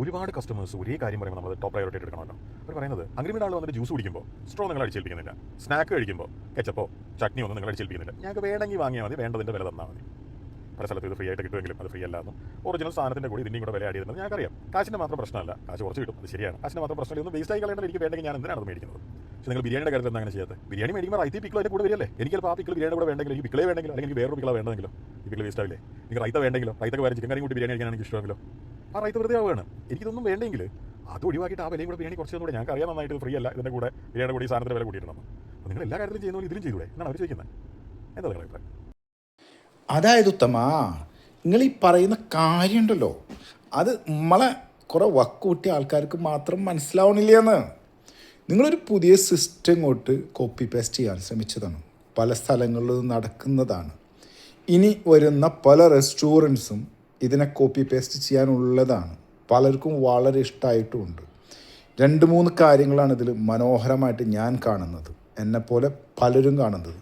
ഒരുപാട് കസ്റ്റമേഴ്സ് ഒരേ കാര്യം പറയുമ്പോൾ നമ്മൾ ടോപ്പ് പ്രയോറിറ്റി എടുക്കണമല്ലോ. അവർ പറയുന്നത് അഗ്രിമെന്റ് ആൾ വന്നിട്ട് ജ്യൂസ് കുടിക്കുമ്പോൾ സ്ട്രോ നിങ്ങൾ അടിച്ചേൽപ്പിക്കുന്നില്ല. സ്നാക്ക് കഴിക്കുമ്പോൾ കെച്ചപ്പോ ചട്നി ഒന്നും നിങ്ങൾ അടിച്ചേൽപ്പിക്കുന്നില്ല. ഞങ്ങൾക്ക് വേണമെങ്കിൽ വാങ്ങിയാൽ മതി വേണ്ടതിന്റെ വില തന്നാൽ മതി. പല സ്ഥലത്ത് ഇത് ഫ്രീ ആയിട്ട് കിട്ടുമെങ്കിലും അത് ഫ്രീ അല്ലാന്നും. ഒറിജിനൽ സാധനത്തിന്റെ കൂടി ഇതിന്റെയും കൂടെ വില ആഡ് ഞാൻ ഞങ്ങൾക്കറിയാം. കാശിന്റെ മാത്രം പ്രശ്നമല്ല കാശ് കുറച്ച് കിട്ടും അത് ശരിയാണ്. കാശിന്റെ മാത്രം പ്രശ്നമില്ല ഒന്ന് വേസ്റ്റ് ആയി കളയേണ്ടത് എനിക്ക് വേണ്ടെങ്കിൽ ഞാൻ എന്തിനാണ് മേടിക്കുന്നത്? പക്ഷേ നിങ്ങൾ ബിരിയാണിയുടെ കാര്യത്തിൽ അങ്ങനെ ചെയ്യാത്തത് ബിരിയാണി മേടിക്കുമ്പോൾ റൈത്തി പിക്കിൾ അതിന്റെ കൂടെ വരില്ലേ എനിക്ക് ചിലപ്പോൾ ആ പിക്കിൾ ബിരിയാണി കൂടെ വേണ്ടെങ്കിലും എനിക്ക് പിക്കിളേ വേണമെങ്കിലും അല്ലെങ്കിൽ വേറൊരു പിക്കിള വേണ്ടെങ്കിലോ ഈ പിക്കിൾ വേസ്റ്റ് ആവില്ലേ? നിങ്ങൾ റൈത്ത വേണ്ടെങ്കിലോ റൈത്തൊക്കെ വേറെ ചിക്കൻ കറിയും കൂടി ബിരിയാണി കഴിക്കാനാണ് എനിക്ക് ഇഷ്ടമെങ്കിലോ? ആ റൈത്ത് വെറുതെ ആവുകയാണ്. എനിക്കിതൊന്നും വേണ്ടെങ്കിൽ അത് ഒഴിവാക്കിയിട്ട് ആ വിലയും കൂടെ ബിരിയാണി കുറച്ച് കൂടെ ഞങ്ങൾക്ക് അറിയാൻ നന്നായിട്ട് ഫ്രീ അല്ല ഇതിന്റെ കൂടെ ബിരിയാണിയുടെ കൂടി സാധനത്തിന് വില കൂട്ടിയിട്ടുണ്ടെന്ന് അപ്പോൾ നിങ്ങൾ എല്ലാ കാര്യത്തിലും ചെയ്യുന്ന പോലെ ഇതിലും ചെയ്തൂടെ? എന്നാണ് അവർ ചോദിക്കുന്നത് എന്താ നിങ്ങളുടെ അഭിപ്രായം? അതായത് ഉത്തമ നിങ്ങൾ ഈ പറയുന്ന കാര്യമുണ്ടല്ലോ. അത് നമ്മളെ കുറേ വക്കൂട്ടിയ ആൾക്കാർക്ക് മാത്രം മനസ്സിലാവണില്ലെന്ന്. നിങ്ങളൊരു പുതിയ സിസ്റ്റം ഇങ്ങോട്ട് കോപ്പി പേസ്റ്റ് ചെയ്യാൻ ശ്രമിച്ചതാണ്. പല സ്ഥലങ്ങളിലും നടക്കുന്നതാണ്. ഇനി വരുന്ന പല റെസ്റ്റോറന്റ്സും ഇതിനെ കോപ്പി പേസ്റ്റ് ചെയ്യാനുള്ളതാണ്. പലർക്കും വളരെ ഇഷ്ടമായിട്ടുമുണ്ട് രണ്ട് മൂന്ന് കാര്യങ്ങളാണ് ഇതിൽ മനോഹരമായിട്ട് ഞാൻ കാണുന്നത്. എന്നെപ്പോലെ പലരും കാണുന്നത്.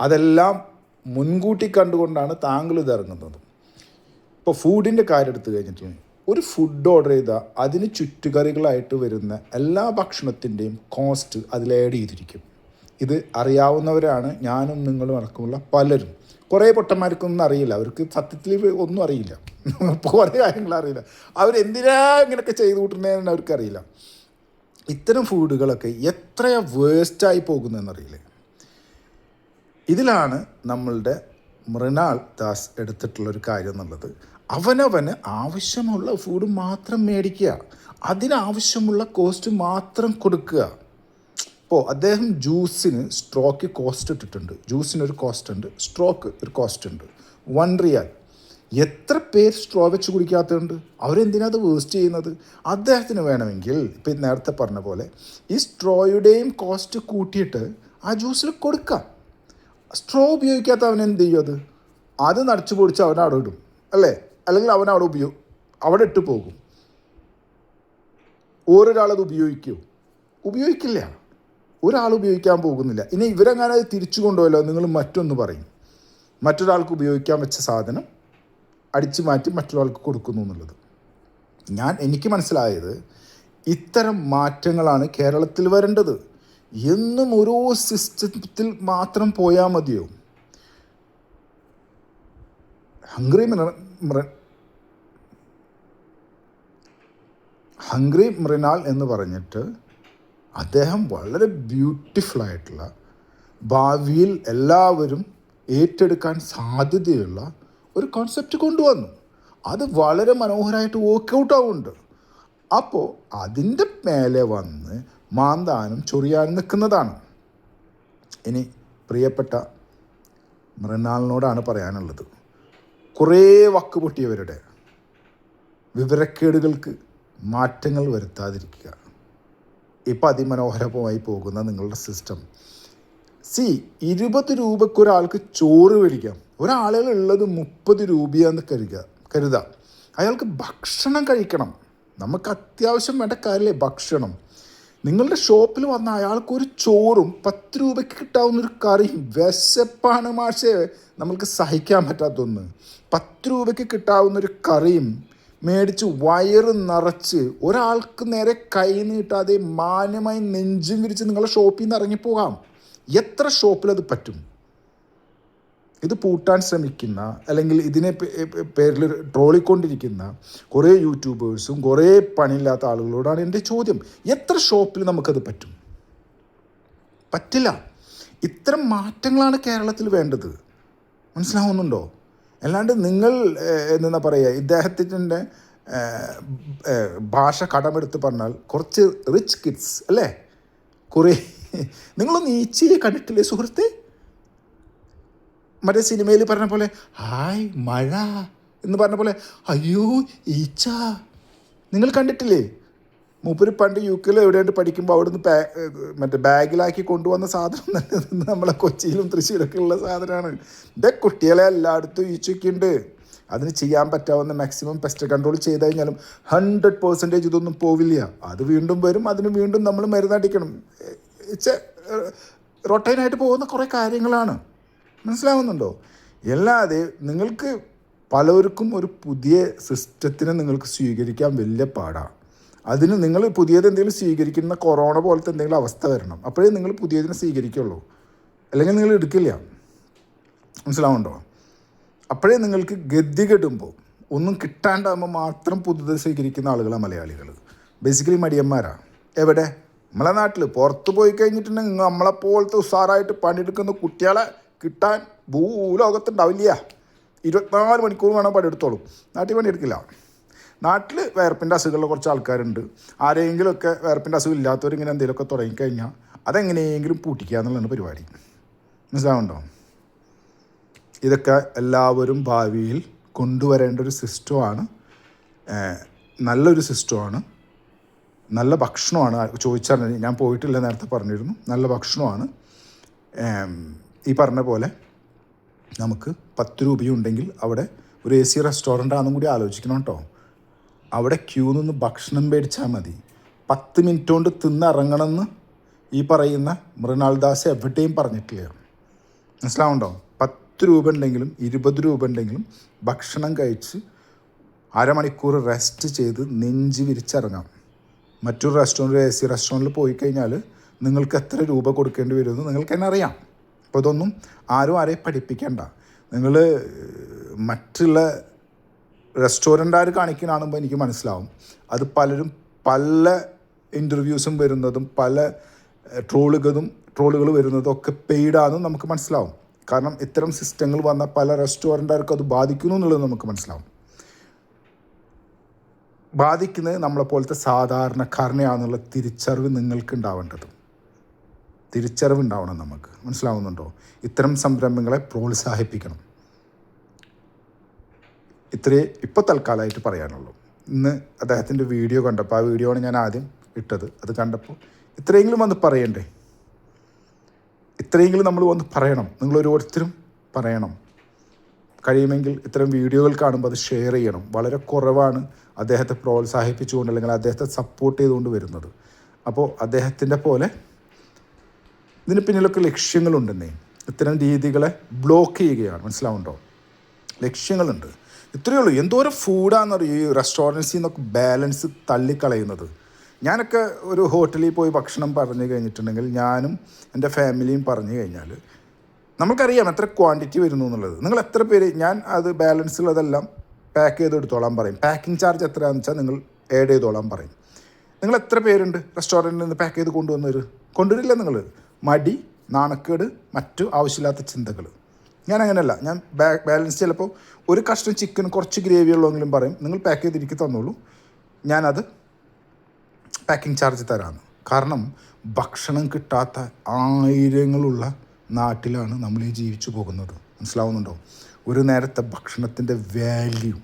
അതെല്ലാം മുൻകൂട്ടി കണ്ടുകൊണ്ടാണ് താങ്കൾ ഇത് ഇറങ്ങുന്നത്. ഇപ്പോൾ ഫുഡിന്റെ കാര്യം എടുത്തു കഴിഞ്ഞിട്ടുണ്ട് ഒരു ഫുഡ് ഓർഡർ ചെയ്താൽ അതിന് ചുറ്റുകറികളായിട്ട് വരുന്ന എല്ലാ ഭക്ഷണത്തിന്റെയും കോസ്റ്റ് അതിൽ ആഡ് ചെയ്തിരിക്കും. ഇത് അറിയാവുന്നവരാണ് ഞാനും നിങ്ങളും അടക്കമുള്ള പലരും. കുറേ പൊട്ടന്മാർക്കൊന്നും അറിയില്ല. അവർക്ക് സത്യത്തിൽ ഒന്നും അറിയില്ല. കുറേ കാര്യങ്ങൾ അറിയില്ല. അവരെന്തിനാ ഇങ്ങനെയൊക്കെ ചെയ്തു കൂട്ടുന്നതെന്ന് അവർക്കറിയില്ല. ഇത്തരം ഫുഡുകളൊക്കെ എത്ര വേസ്റ്റായി പോകുന്നതെന്നറിയില്ലേ? ഇതിലാണ് നമ്മളുടെ മൃണാൾ ദാസ് എടുത്തിട്ടുള്ളൊരു കാര്യം എന്നുള്ളത്. അവനവന് ആവശ്യമുള്ള ഫുഡ് മാത്രം മേടിക്കുക. അതിനാവശ്യമുള്ള കോസ്റ്റ് മാത്രം കൊടുക്കുക. ഇപ്പോൾ അദ്ദേഹം ജ്യൂസിന് സ്ട്രോക്ക് കോസ്റ്റ് ഇട്ടിട്ടുണ്ട്. ജ്യൂസിന് ഒരു കോസ്റ്റ് ഉണ്ട് സ്ട്രോക്ക് ഒരു കോസ്റ്റ് ഉണ്ട്. വൺ റിയാൽ എത്ര പേർ സ്ട്രോ വെച്ച് കുടിക്കാത്തതുണ്ട്? അവരെന്തിനാ അത് വേസ്റ്റ് ചെയ്യുന്നത്? അദ്ദേഹത്തിന് വേണമെങ്കിൽ ഇപ്പം നേരത്തെ പറഞ്ഞ പോലെ ഈ സ്ട്രോയുടെയും കോസ്റ്റ് കൂട്ടിയിട്ട് ആ ജ്യൂസിൽ കൊടുക്കാം. സ്ട്രോ ഉപയോഗിക്കാത്ത അവൻ എന്ത് ചെയ്യും അത്? അത് നടച്ചു പൊടിച്ച് അവൻ അവിടെ ഇടും അല്ലേ? അല്ലെങ്കിൽ അവൻ അവിടെ ഉപയോഗ അവിടെ ഇട്ട് പോകും. ഓരോരാളത് ഉപയോഗിക്കുമോ ഉപയോഗിക്കില്ല. ഒരാൾ ഉപയോഗിക്കാൻ പോകുന്നില്ല. ഇനി ഇവരെങ്ങനെ തിരിച്ചു കൊണ്ടുപോയല്ലോ നിങ്ങൾ മറ്റൊന്ന് പറയും. മറ്റൊരാൾക്ക് ഉപയോഗിക്കാൻ വെച്ച സാധനം അടിച്ചു മാറ്റി മറ്റുള്ളവർക്ക് കൊടുക്കുന്നു എന്നുള്ളത്. ഞാൻ എനിക്ക് മനസ്സിലായത് ഇത്തരം മാറ്റങ്ങളാണ് കേരളത്തിൽ വരേണ്ടത്. എന്നും ഓരോ സിസ്റ്റത്തിൽ മാത്രം പോയാൽ മതിയോ? ഹംഗ്രി ഹംഗ്രി മൃണാൾ എന്ന് പറഞ്ഞിട്ട് അദ്ദേഹം വളരെ ബ്യൂട്ടിഫുൾ ആയിട്ടുള്ള ഭാവിയിൽ എല്ലാവരും ഏറ്റെടുക്കാൻ സാധ്യതയുള്ള ഒരു കോൺസെപ്റ്റ് കൊണ്ടുവന്നു. അത് വളരെ മനോഹരമായിട്ട് വർക്കൗട്ട് ആവുന്നുണ്ട്. അപ്പോൾ അതിന്റെ മേലെ വന്ന് മാന്താനും ചൊറിയാനും നിൽക്കുന്നതാണ്. ഇനി പ്രിയപ്പെട്ട മൃണാളിനോടാണ് പറയാനുള്ളത്. കുറേ വക്ക് പൊട്ടിയവരുടെ വിവരക്കേടുകൾക്ക് മാറ്റങ്ങൾ വരുത്താതിരിക്കുക. ഇപ്പം അതിമനോഹരമായി പോകുന്ന നിങ്ങളുടെ സിസ്റ്റം സി ഇരുപത് രൂപയ്ക്ക് ഒരാൾക്ക് ചോറ് മേടിക്കാം. ഒരാളുകൾ ഉള്ളത് മുപ്പത് രൂപയാന്ന് കരുതുക കരുതാം. അയാൾക്ക് ഭക്ഷണം കഴിക്കണം. നമുക്ക് അത്യാവശ്യം വേണ്ട കാര്യമല്ലേ ഭക്ഷണം. നിങ്ങളുടെ ഷോപ്പിൽ വന്ന അയാൾക്ക് ഒരു ചോറും പത്ത് രൂപയ്ക്ക് കിട്ടാവുന്ന ഒരു കറിയും വിശപ്പാണ് മാഷേ. നമ്മൾക്ക് സഹിക്കാൻ പറ്റാത്തൊന്ന്. പത്ത് രൂപയ്ക്ക് കിട്ടാവുന്ന ഒരു കറിയും മേടിച്ച് വയറ് നിറച്ച് ഒരാൾക്ക് നേരെ കൈ നീട്ടാതെ മാന്യമായി നെഞ്ചും വിരിച്ച് നിങ്ങളുടെ ഷോപ്പിൽ നിന്ന് ഇറങ്ങിപ്പോകാം. എത്ര ഷോപ്പിൽ അത് പറ്റും? ഇത് പൂട്ടാൻ ശ്രമിക്കുന്ന അല്ലെങ്കിൽ ഇതിനെ പേരിൽ ട്രോളിക്കൊണ്ടിരിക്കുന്ന കുറേ യൂട്യൂബേഴ്സും കുറേ പണിയില്ലാത്ത ആളുകളോടാണ് എന്റെ ചോദ്യം. എത്ര ഷോപ്പിൽ നമുക്കത് പറ്റും? പറ്റില്ല. ഇത്തരം മാറ്റങ്ങളാണ് കേരളത്തിൽ വേണ്ടത്. മനസ്സിലാവുന്നുണ്ടോ? അല്ലാണ്ട് നിങ്ങൾ എന്താ പറയുക ഇദ്ദേഹത്തിന്റെ ഭാഷ കടമെടുത്ത് പറഞ്ഞാൽ കുറച്ച് റിച്ച് കിഡ്സ് അല്ലേ? കുറേ നിങ്ങളൊന്ന് ഈച്ചയെ കണ്ടിട്ടില്ലേ സുഹൃത്തെ? മറ്റേ സിനിമയിൽ പറഞ്ഞ പോലെ ഹായ് മഴ എന്ന് പറഞ്ഞ പോലെ അയ്യോ ഈച്ച. നിങ്ങൾ കണ്ടിട്ടില്ലേ? മൂപ്പര് പണ്ട് യു കെയിൽ എവിടെയായിട്ട് പഠിക്കുമ്പോൾ അവിടുന്ന് ബാ മറ്റേ ബാഗിലാക്കി കൊണ്ടുവന്ന സാധനം തന്നെ നമ്മളെ കൊച്ചിയിലും തൃശ്ശൂരൊക്കെ ഉള്ള സാധനമാണ് ഇതേ കുട്ടികളെ എല്ലായിടത്തും ഈച്ചയ്ക്കുണ്ട് അതിന് ചെയ്യാൻ പറ്റാവുന്ന മാക്സിമം പെസ്റ്റ് കൺട്രോൾ ചെയ്ത് കഴിഞ്ഞാലും ഹൺഡ്രഡ് പേഴ്സന്റേജ് ഇതൊന്നും പോവില്ല. അത് വീണ്ടും വരും അതിന് വീണ്ടും നമ്മൾ മരുന്നടിക്കണം. റൊട്ടൈനായിട്ട് പോകുന്ന കുറേ കാര്യങ്ങളാണ്. മനസ്സിലാവുന്നുണ്ടോ? അല്ലാതെ നിങ്ങൾക്ക് പലർക്കും ഒരു പുതിയ സിസ്റ്റത്തിനെ നിങ്ങൾക്ക് സ്വീകരിക്കാൻ വലിയ പാടാണ് അതിന് നിങ്ങൾ പുതിയത് എന്തെങ്കിലും സ്വീകരിക്കുന്ന കൊറോണ പോലത്തെ എന്തെങ്കിലും അവസ്ഥ വരണം. അപ്പോഴേ നിങ്ങൾ പുതിയതിനെ സ്വീകരിക്കുള്ളൂ. അല്ലെങ്കിൽ നിങ്ങൾ എടുക്കില്ല. മനസ്സിലാവുണ്ടോ അപ്പോഴേ നിങ്ങൾക്ക് ഗതി കെടുമ്പോൾ ഒന്നും കിട്ടാണ്ടാകുമ്പോൾ മാത്രം പുതുത് സ്വീകരിക്കുന്ന ആളുകളാണ് മലയാളികൾ. ബേസിക്കലി മടിയന്മാരാണ് എവിടെ? നമ്മളെ നാട്ടിൽ പുറത്ത് പോയി കഴിഞ്ഞിട്ടുണ്ടെങ്കിൽ നമ്മളെപ്പോലത്തെ ഉഷാറായിട്ട് പണിയെടുക്കുന്ന കുട്ടികളെ കിട്ടാൻ ഭൂലോകത്തുണ്ടാവില്ല. ഇരുപത്തിനാല് മണിക്കൂർ വേണം പണിയെടുത്തോളും. നാട്ടിൽ പണിയെടുക്കില്ല. നാട്ടിൽ വേർപ്പിന്റെ അസുഖമുള്ള കുറച്ച് ആൾക്കാരുണ്ട്. ആരെങ്കിലുമൊക്കെ വേർപ്പിന്റെ അസുഖം ഇല്ലാത്തവർ ഇങ്ങനെ എന്തെങ്കിലുമൊക്കെ തുടങ്ങിക്കഴിഞ്ഞാൽ അതെങ്ങനെയെങ്കിലും പൂട്ടിക്കുക എന്നുള്ളതാണ് പരിപാടി. മനസ്സിലാവുണ്ടോ ഇതൊക്കെ എല്ലാവരും ഭാവിയിൽ കൊണ്ടുവരേണ്ട ഒരു സിസ്റ്റമാണ്. നല്ലൊരു സിസ്റ്റമാണ്. നല്ല ഭക്ഷണമാണ്. ചോദിച്ചാൽ ഞാൻ പോയിട്ടില്ല നേരത്തെ പറഞ്ഞിരുന്നു. നല്ല ഭക്ഷണമാണ്. ഈ പറഞ്ഞ പോലെ നമുക്ക് പത്ത് രൂപയുണ്ടെങ്കിൽ അവിടെ ഒരു എ സി റെസ്റ്റോറന്റ് ആണെന്നും കൂടി ആലോചിക്കണം കേട്ടോ. അവിടെ ക്യൂ നിന്ന് ഭക്ഷണം മേടിച്ചാൽ മതി. പത്ത് മിനിറ്റ് കൊണ്ട് തിന്നിറങ്ങണമെന്ന് ഈ പറയുന്ന മൃണാൾദാസ് എവിടെയും പറഞ്ഞിട്ടില്ല. മനസ്സിലാവുണ്ടോ പത്ത് രൂപ ഉണ്ടെങ്കിലും ഇരുപത് രൂപ ഉണ്ടെങ്കിലും ഭക്ഷണം കഴിച്ച് അരമണിക്കൂർ റെസ്റ്റ് ചെയ്ത് നെഞ്ച് വിരിച്ചിറങ്ങാം. മറ്റൊരു റെസ്റ്റോറന്റ് എ സി റെസ്റ്റോറന്റിൽ പോയി കഴിഞ്ഞാൽ നിങ്ങൾക്ക് എത്ര രൂപ കൊടുക്കേണ്ടി വരുമെന്ന് നിങ്ങൾക്ക് തന്നെ അറിയാം. അപ്പോൾ ഇതൊന്നും ആരും ആരെയും പഠിപ്പിക്കേണ്ട. നിങ്ങൾ മറ്റുള്ള റെസ്റ്റോറന്റുകാർ കാണിക്കുന്ന എനിക്ക് മനസ്സിലാവും. അത് പലരും പല ഇന്റർവ്യൂസും വരുന്നതും പല ട്രോളുകളും ട്രോളുകൾ വരുന്നതും ഒക്കെ പെയ്ഡാണെന്നും നമുക്ക് മനസ്സിലാവും. കാരണം ഇത്തരം സിസ്റ്റങ്ങൾ വന്ന പല റെസ്റ്റോറന്റുകാർക്കും അത് ബാധിക്കുന്നു എന്നുള്ളത് നമുക്ക് മനസ്സിലാവും. ബാധിക്കുന്നത് നമ്മളെപ്പോലത്തെ സാധാരണക്കാരനെയാണെന്നുള്ള തിരിച്ചറിവ് നിങ്ങൾക്ക് ഉണ്ടാവേണ്ടത് തിരിച്ചറിവ് ഉണ്ടാവണം നമുക്ക്. മനസ്സിലാവുന്നുണ്ടോ? ഇത്തരം സംരംഭങ്ങളെ പ്രോത്സാഹിപ്പിക്കണം. ഇത്രയേ ഇപ്പോൾ തൽക്കാലമായിട്ട് പറയാനുള്ളൂ. ഇന്ന് അദ്ദേഹത്തിന്റെ വീഡിയോ കണ്ടപ്പോൾ ആ വീഡിയോ ആണ് ഞാൻ ആദ്യം ഇട്ടത്. അത് കണ്ടപ്പോൾ ഇത്രയെങ്കിലും വന്ന് പറയണ്ടേ? ഇത്രയെങ്കിലും നമ്മൾ വന്ന് പറയണം. നിങ്ങൾ ഓരോരുത്തരും പറയണം. കഴിയുമെങ്കിൽ ഇത്തരം വീഡിയോകൾ കാണുമ്പോൾ അത് ഷെയർ ചെയ്യണം. വളരെ കുറവാണ് അദ്ദേഹത്തെ പ്രോത്സാഹിപ്പിച്ചുകൊണ്ട് അല്ലെങ്കിൽ അദ്ദേഹത്തെ സപ്പോർട്ട് ചെയ്തുകൊണ്ട് വരുന്നത്. അപ്പോൾ അദ്ദേഹത്തിന്റെ പോലെ ഇതിന് പിന്നിലൊക്കെ ലക്ഷ്യങ്ങളുണ്ടെന്നേ. ഇത്തരം രീതികളെ ബ്ലോക്ക് ചെയ്യുകയാണ്. മനസ്സിലാവുണ്ടോ ലക്ഷ്യങ്ങളുണ്ട്. ഇത്രയേ ഉള്ളൂ. എന്തോരം ഫുഡാണെന്നറിയോ ഈ റെസ്റ്റോറൻസിൽ നിന്നൊക്കെ ബാലൻസ് തള്ളിക്കളയുന്നത്. ഞാനൊക്കെ ഒരു ഹോട്ടലിൽ പോയി ഭക്ഷണം പറഞ്ഞു കഴിഞ്ഞിട്ടുണ്ടെങ്കിൽ ഞാനും എന്റെ ഫാമിലിയും പറഞ്ഞു കഴിഞ്ഞാൽ നമുക്കറിയാം എത്ര ക്വാണ്ടിറ്റി വരുന്നു എന്നുള്ളത്. നിങ്ങൾ എത്ര പേര് ഞാൻ അത് ബാലൻസ് ഉള്ളതെല്ലാം പാക്ക് ചെയ്തെടുത്തോളാം പറയും. പാക്കിംഗ് ചാർജ് എത്രയാണെന്ന് വെച്ചാൽ നിങ്ങൾ ആഡ് ചെയ്തോളാം പറയും. നിങ്ങൾ എത്ര പേരുണ്ട് റെസ്റ്റോറന്റിൽ നിന്ന് പാക്ക് ചെയ്ത് കൊണ്ടുവന്നവർ കൊണ്ടുവരില്ല നിങ്ങൾ. മടി നാണക്കേട് മറ്റു ആവശ്യമില്ലാത്ത ചിന്തകൾ ഞാൻ അങ്ങനെയല്ല. ഞാൻ ബാലൻസ് ചിലപ്പോൾ ഒരു കഷ്ണം ചിക്കൻ കുറച്ച് ഗ്രേവി ഉള്ളെങ്കിലും പറയും നിങ്ങൾ പാക്ക് ചെയ്ത് എനിക്ക് തന്നോളൂ. ഞാനത് പാക്കിംഗ് ചാർജ് തരാമെന്ന് കാരണം ഭക്ഷണം കിട്ടാത്ത ആയിരങ്ങളുള്ള നാട്ടിലാണ് നമ്മൾ ഈ ജീവിച്ചു പോകുന്നത്. മനസ്സിലാവുന്നുണ്ടോ? ഒരു നേരത്തെ ഭക്ഷണത്തിന്റെ വാല്യൂ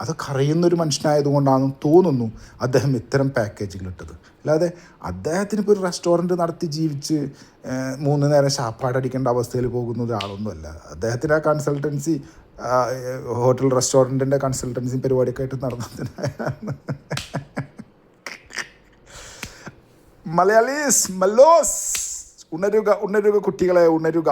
അതൊക്കെ അറിയുന്നൊരു മനുഷ്യനായതുകൊണ്ടാണെന്ന് തോന്നുന്നു അദ്ദേഹം ഇത്തരം പാക്കേജുകൾ ഇട്ടത്. അല്ലാതെ അദ്ദേഹത്തിന് ഇപ്പോൾ ഒരു റെസ്റ്റോറന്റ് നടത്തി ജീവിച്ച് മൂന്ന് നേരം ശാപ്പാടടിക്കേണ്ട അവസ്ഥയിൽ പോകുന്ന ഒരാളൊന്നുമല്ല അദ്ദേഹത്തിന് ആ കൺസൾട്ടൻസി ഹോട്ടൽ റെസ്റ്റോറന്റിന്റെ കൺസൾട്ടൻസി പരിപാടിയൊക്കെ ആയിട്ട് നടന്നതിനാണ്. മലയാളീസ് മല്ലോസ് ഉണരുക ഉണരുക കുട്ടികളെ ഉണരുക.